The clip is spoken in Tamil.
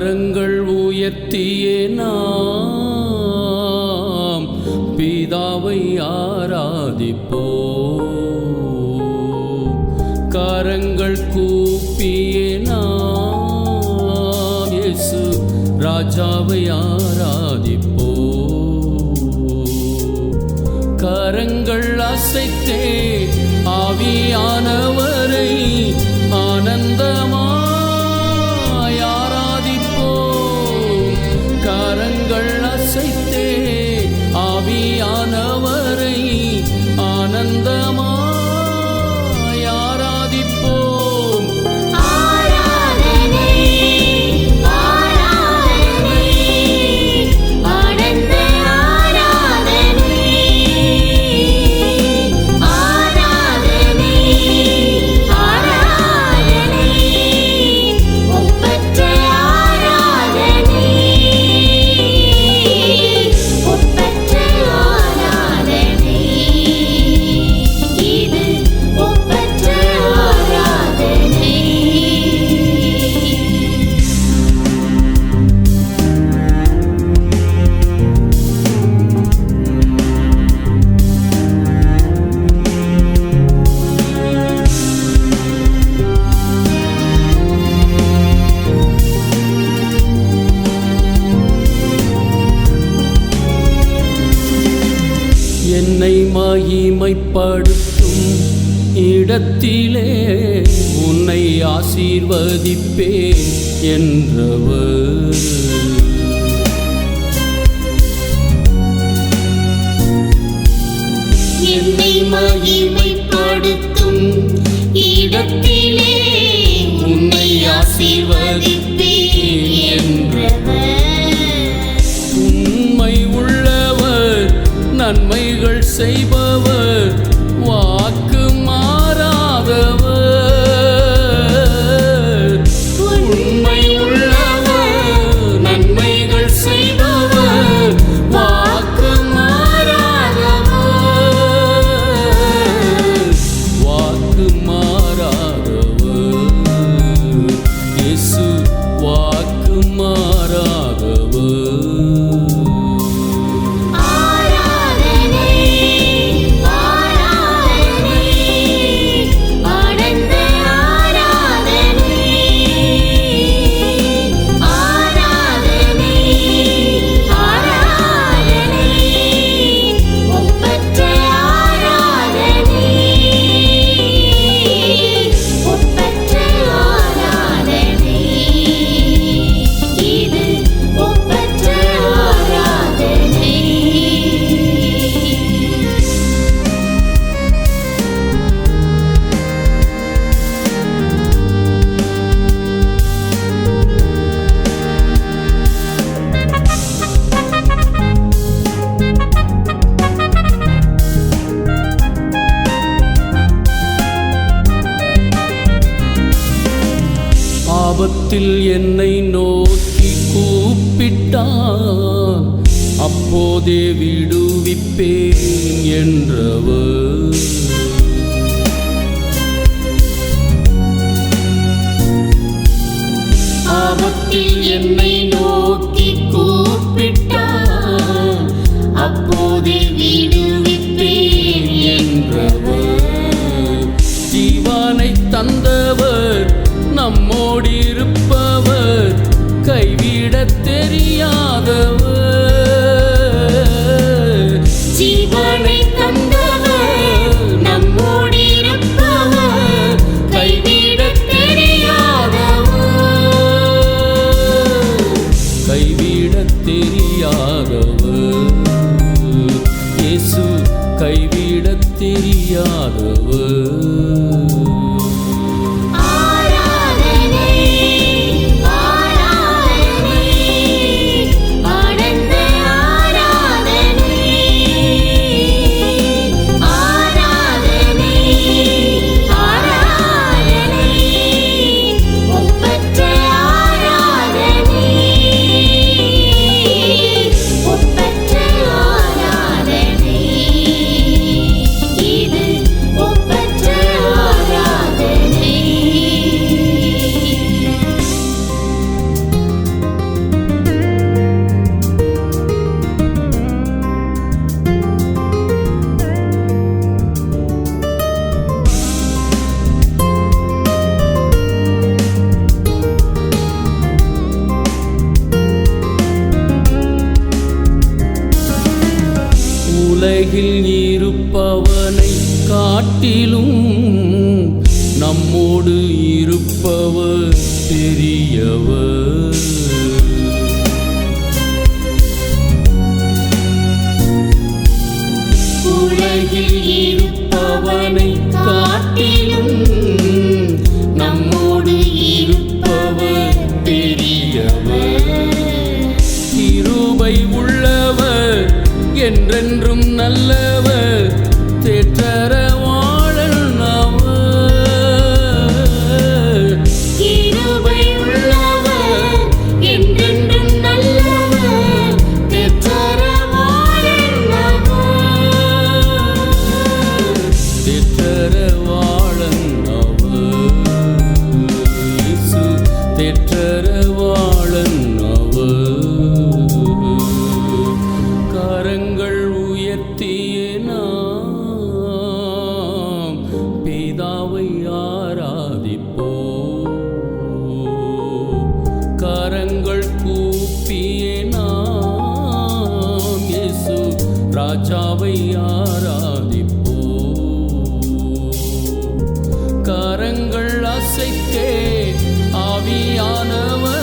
கரங்கள் உயர்த்தியே நாம் பிதாவை ஆராதிப்போ கரங்கள் கூப்பியே நாம் இயேசு ராஜாவை ஆராதிப்போ கரங்கள் அசைத்தே ஆவியானவர் படுத்தும் இடத்திலே உன்னை ஆசீர்வதிப்பேன் என்றவர். என்னை மகிமைப்படுத்தும் இடத்திலே உன்னை ஆசீர்வதி நன்மைகள் செய்பவர். ஆபத்தில் என்னை நோக்கி கூப்பிட்டான். அப்போதே விடுவிப்பேன் என்றவர். ஆபத்தில் என்னை தெரியாதவர். இயேசு கைவிடத் தெரியாதவர் உலகில் இருப்பவனை காட்டிலும் நம்மோடு இருப்பவர் பெரியவர். உலகில் இருப்பவனை என்றென்றும் நல்லவர். அம்மாவை ஆராதிப்போ கரங்கள் அசைத்தே ஆவியானவர்